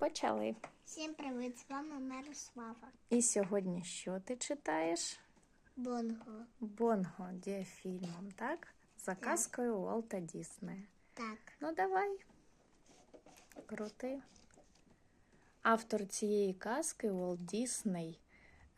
Почали. Всім привіт, з вами Мирослава. І сьогодні що ти читаєш? Бонго. Бонго діафільмом, так? За казкою Уолта Діснея. Так. Ну, давай. Крути. Автор цієї казки Уолт Дісней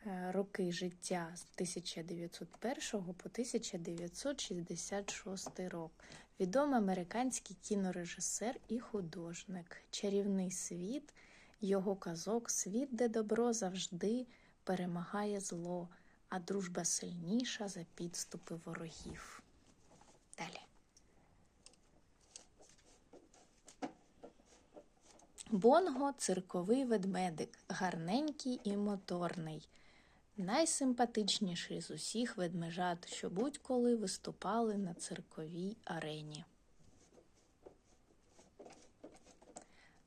е, роки життя з 1901 по 1966 рок. Відомий американський кінорежисер і художник. Чарівний світ його казок світ, де добро завжди перемагає зло, а дружба сильніша за підступи ворогів. Далі. Бонго цирковий ведмедик, гарненький і моторний, найсимпатичніший з усіх ведмежат, що будь-коли виступали на цирковій арені.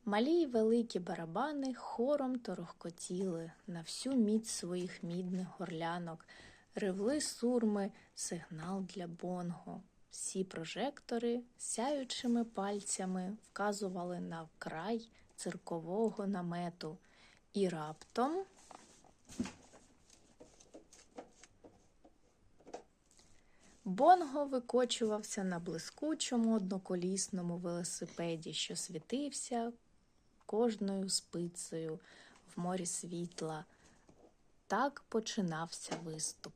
Малі й великі барабани хором торохкотіли на всю міць своїх мідних горлянок, ревли сурми, сигнал для бонго. Всі прожектори сяючими пальцями вказували на край циркового намету. І раптом Бонго викочувався на блискучому одноколісному велосипеді, що світився кожною спицею в морі світла. Так починався виступ.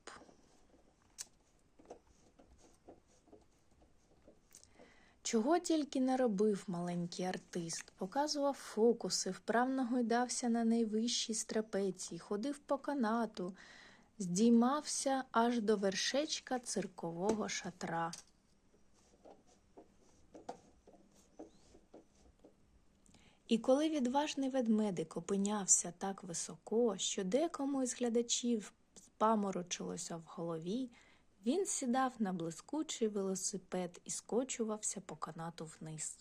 Чого тільки не робив маленький артист, показував фокуси, вправно гойдався на найвищій страпеції, ходив по канату, здіймався аж до вершечка циркового шатра. І коли відважний ведмедик опинявся так високо, що декому із глядачів паморочилося в голові, він сідав на блискучий велосипед і скочувався по канату вниз.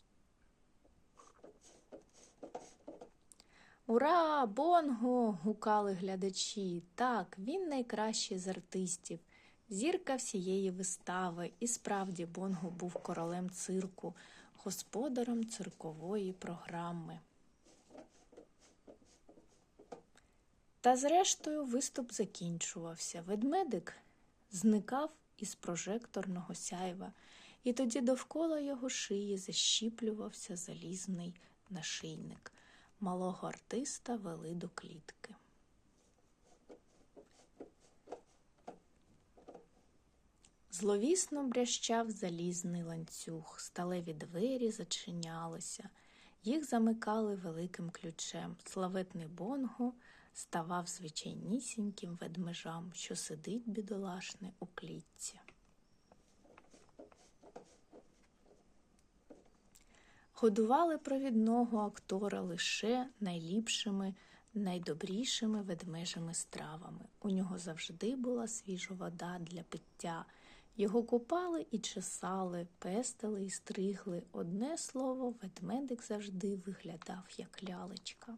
Ура! Бонго! гукали глядачі. Так, він найкращий з артистів, зірка всієї вистави, і справді Бонго був королем цирку, господарем циркової програми. Та зрештою виступ закінчувався. Ведмедик зникав із прожекторного сяйва, і тоді довкола його шиї защіплювався залізний нашийник. Малого артиста вели до клітки. Зловісно брящав залізний ланцюг, сталеві двері зачинялися, їх замикали великим ключем. Славетний Бонго ставав звичайнісіньким ведмежам, що сидить бідолашний у клітці. Годували провідного актора лише найліпшими, найдобрішими ведмежими стравами. У нього завжди була свіжа вода для пиття. Його купали і чесали, пестили і стригли. Одне слово, ведмедик завжди виглядав як лялечка.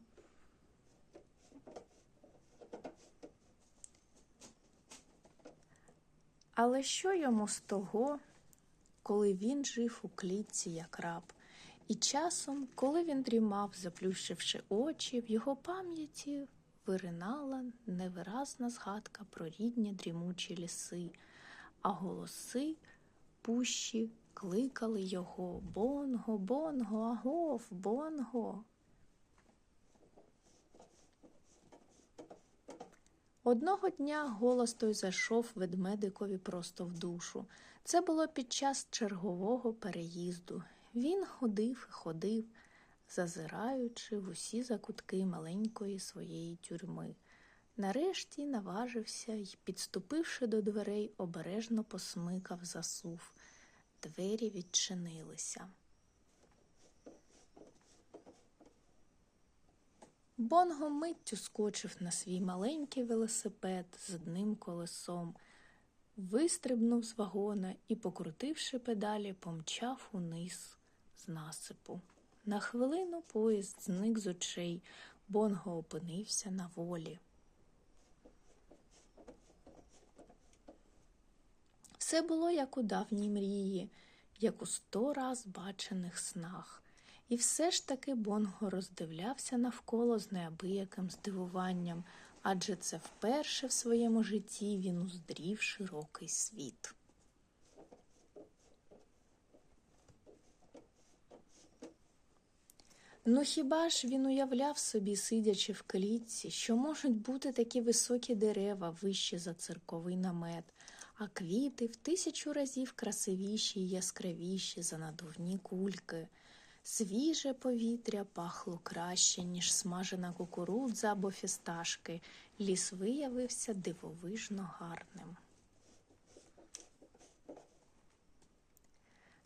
Але що йому з того, коли він жив у клітці як раб? І часом, коли він дрімав, заплющивши очі, в його пам'яті виринала невиразна згадка про рідні дрімучі ліси, а голоси пущі кликали його Бонго, Бонго, агов, Бонго. Одного дня голос той зайшов ведмедикові просто в душу. Це було під час чергового переїзду. Він ходив і ходив, зазираючи в усі закутки маленької своєї тюрми. Нарешті наважився й, підступивши до дверей, обережно посмикав засув. Двері відчинилися. Бонго миттю скочив на свій маленький велосипед з одним колесом, вистрибнув з вагона і, покрутивши педалі, помчав униз з насипу. На хвилину поїзд зник з очей, Бонго опинився на волі. Все було як у давній мрії, як у сто раз бачених снах. І все ж таки Бонго роздивлявся навколо з неабияким здивуванням, адже це вперше в своєму житті він уздрів широкий світ. Ну хіба ж він уявляв собі, сидячи в клітці, що можуть бути такі високі дерева вищі за цирковий намет, а квіти в тисячу разів красивіші й яскравіші за надувні кульки. Свіже повітря пахло краще, ніж смажена кукурудза або фісташки. Ліс виявився дивовижно гарним.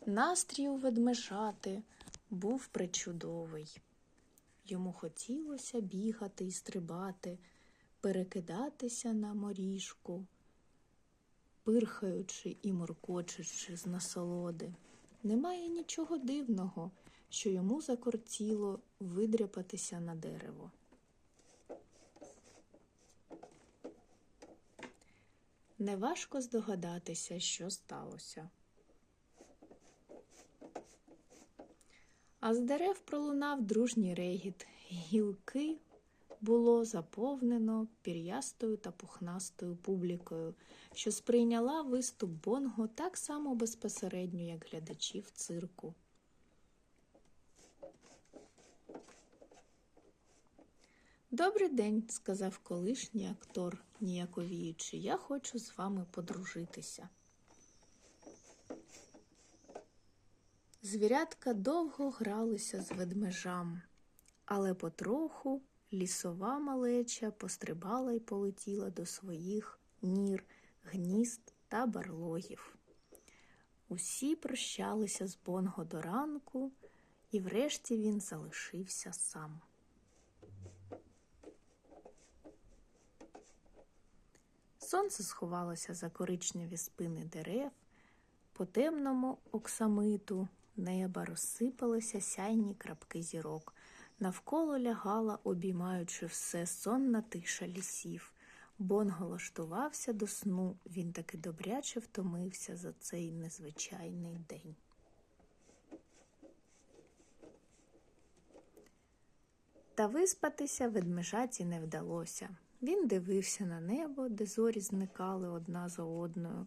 Настрій у ведмежати був причудовий. Йому хотілося бігати і стрибати, перекидатися на моріжку, пирхаючи і моркочучи з насолоди. Немає нічого дивного, що йому закортіло видряпатися на дерево. Неважко здогадатися, що сталося. А з дерев пролунав дружній регіт. Гілки було заповнено пір'ястою та пухнастою публікою, що сприйняла виступ Бонго так само безпосередньо, як глядачі в цирку. Добрий день, сказав колишній актор, ніяковіючи. Я хочу з вами подружитися. Звірятка довго гралися з ведмежам, але потроху лісова малеча пострибала й полетіла до своїх нір, гнізд та барлогів. Усі прощалися з Бонго до ранку, і врешті він залишився сам. Сонце сховалося за коричневі спини дерев, по темному оксамиту неба розсипалися сяйні крапки зірок. Навколо лягала, обіймаючи все сонна тиша лісів. Бонго лаштувався до сну, він таки добряче втомився за цей незвичайний день. Та виспатися ведмежаті не вдалося. Він дивився на небо, де зорі зникали одна за одною.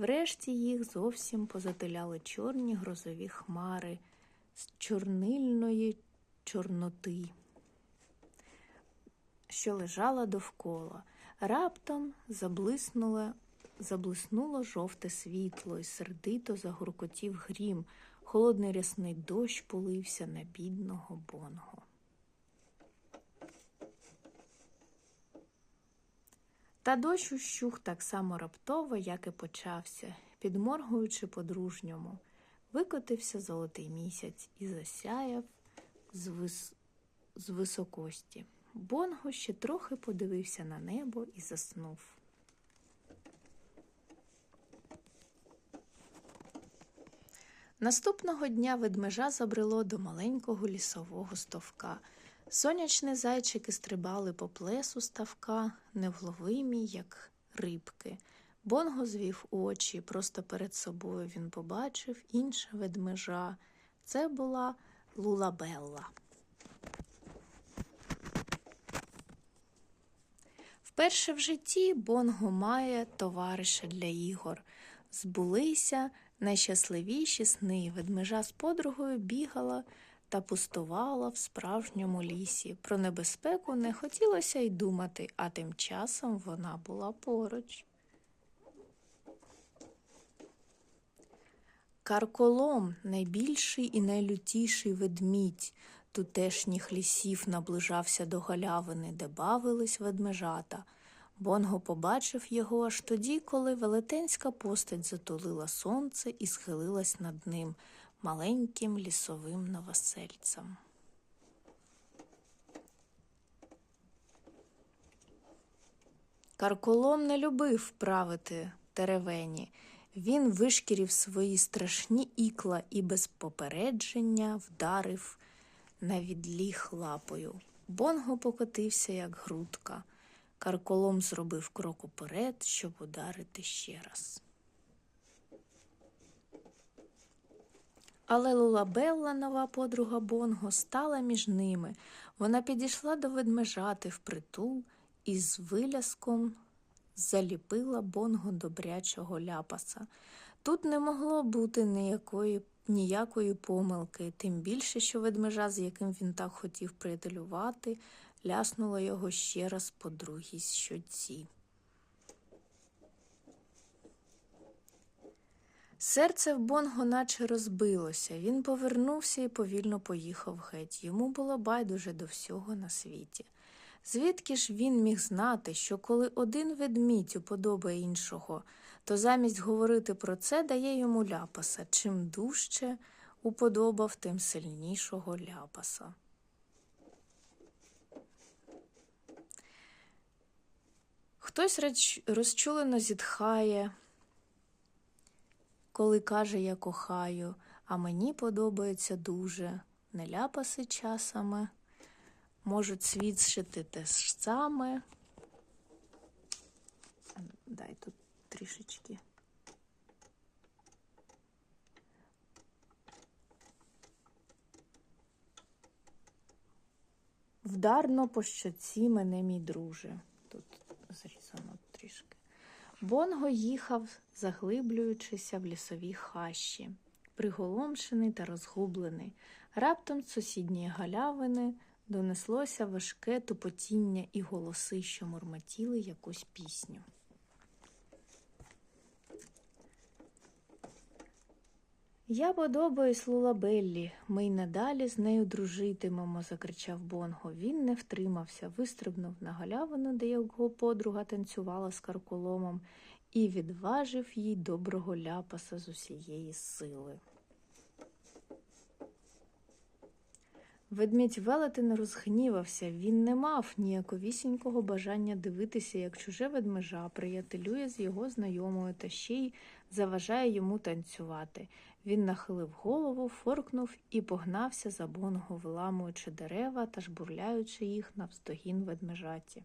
Врешті їх зовсім позатиляли чорні грозові хмари з чорнильної чорноти, що лежала довкола. Раптом заблиснуло, заблиснуло жовте світло і сердито загуркотів грім. Холодний рясний дощ полився на бідного бонго. Та дощ ущух так само раптово, як і почався, підморгуючи по-дружньому. Викотився золотий місяць і засяяв з, вис... з високості. Бонго ще трохи подивився на небо і заснув. Наступного дня ведмежа забрело до маленького лісового стовка. Сонячні зайчики стрибали по плесу ставка, невловимі, як рибки. Бонго звів очі, просто перед собою він побачив інше ведмежа. Це була Лулабелла. Вперше в житті Бонго має товариша для ігор. Збулися найщасливіші сни. Ведмежа з подругою бігала та пустувала в справжньому лісі. Про небезпеку не хотілося й думати, а тим часом вона була поруч. Карколом найбільший і найлютіший ведмідь тутешніх лісів наближався до галявини, де бавились ведмежата. Бонго побачив його аж тоді, коли велетенська постать затулила сонце і схилилась над ним маленьким лісовим новосельцем. Карколом не любив правити теревені. Він вишкірів свої страшні ікла і без попередження вдарив на відліг лапою. Бонго покотився, як грудка. Карколом зробив крок уперед, щоб ударити ще раз. Але Лулабелла, нова подруга Бонго, стала між ними. Вона підійшла до ведмежати впритул і з виляском заліпила Бонго добрячого ляпаса. Тут не могло бути ніякої, ніякої помилки, тим більше, що ведмежа, з яким він так хотів приятелювати, ляснула його ще раз по другій щоці. Серце в Бонго наче розбилося. Він повернувся і повільно поїхав геть. Йому було байдуже до всього на світі. Звідки ж він міг знати, що коли один ведмідь уподобає іншого, то замість говорити про це дає йому ляпаса. Чим дужче уподобав, тим сильнішого ляпаса. Хтось розчулено зітхає, коли каже я кохаю, а мені подобається дуже. Не ляпаси часами, можуть свідчити те ж саме. Дай тут трішечки. Вдарно по щоці мене, мій друже. Тут зрізано трішки. Бонго їхав, заглиблюючися в лісовій хащі, приголомшений та розгублений. Раптом з сусідньої галявини донеслося важке тупотіння і голоси, що мурмотіли якусь пісню. Я подобаюсь Лулабеллі, ми й надалі з нею дружитимемо, закричав Бонго. Він не втримався, вистрибнув на галявину, де його подруга танцювала з карколомом, і відважив їй доброго ляпаса з усієї сили. Ведмідь велетен розгнівався. Він не мав ніяковісінького бажання дивитися, як чуже ведмежа приятелює з його знайомою та ще й заважає йому танцювати. Він нахилив голову, форкнув і погнався за бонго, виламуючи дерева та жбурляючи їх навздогін ведмежаті.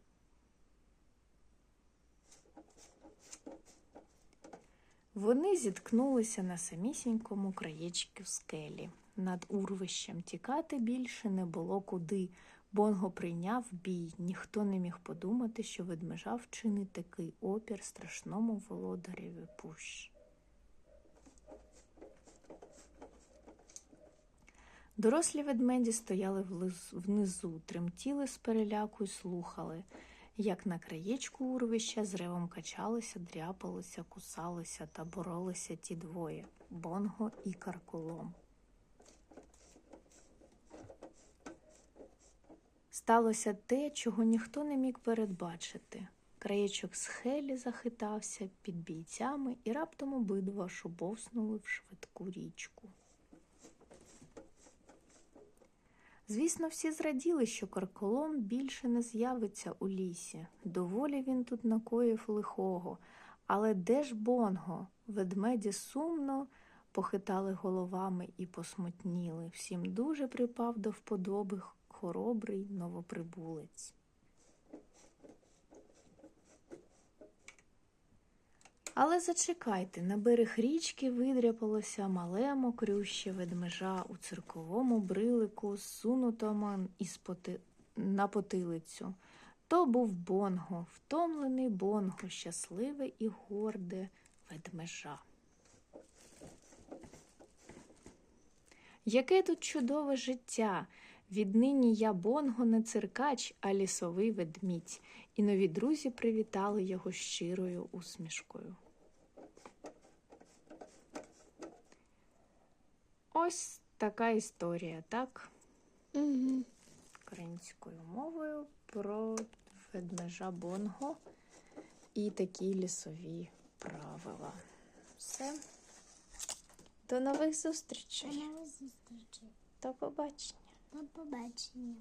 Вони зіткнулися на самісінькому краєчку скелі. Над урвищем тікати більше не було куди. Бонго прийняв бій. Ніхто не міг подумати, що ведмежа вчинить такий опір страшному володареві пущ. Дорослі ведмеді стояли внизу, тремтіли з переляку й слухали, як на краєчку урвища з ревом качалися, дряпалися, кусалися та боролися ті двоє Бонго і Карколом. Сталося те, чого ніхто не міг передбачити. Краєчок схелі захитався під бійцями, і раптом обидва шубовснули в швидку річку. Звісно, всі зраділи, що карколом більше не з'явиться у лісі. Доволі він тут накоїв лихого. Але де ж Бонго? Ведмеді сумно похитали головами і посмутніли. Всім дуже припав до вподоби хоробрий новоприбулець. Але зачекайте, на берег річки видряпалося мале мокрюще ведмежа у цирковому брилику, сунутому із поти... на потилицю. То був Бонго, втомлений Бонго, щасливе і горде ведмежа. Яке тут чудове життя! Віднині я Бонго не циркач, а лісовий ведмідь, і нові друзі привітали його щирою усмішкою. Ось така історія, так? Угу. Українською мовою про ведмежа Бонго і такі лісові правила. Все. До нових зустрічей. До нових зустрічей. До побачення. До побачення.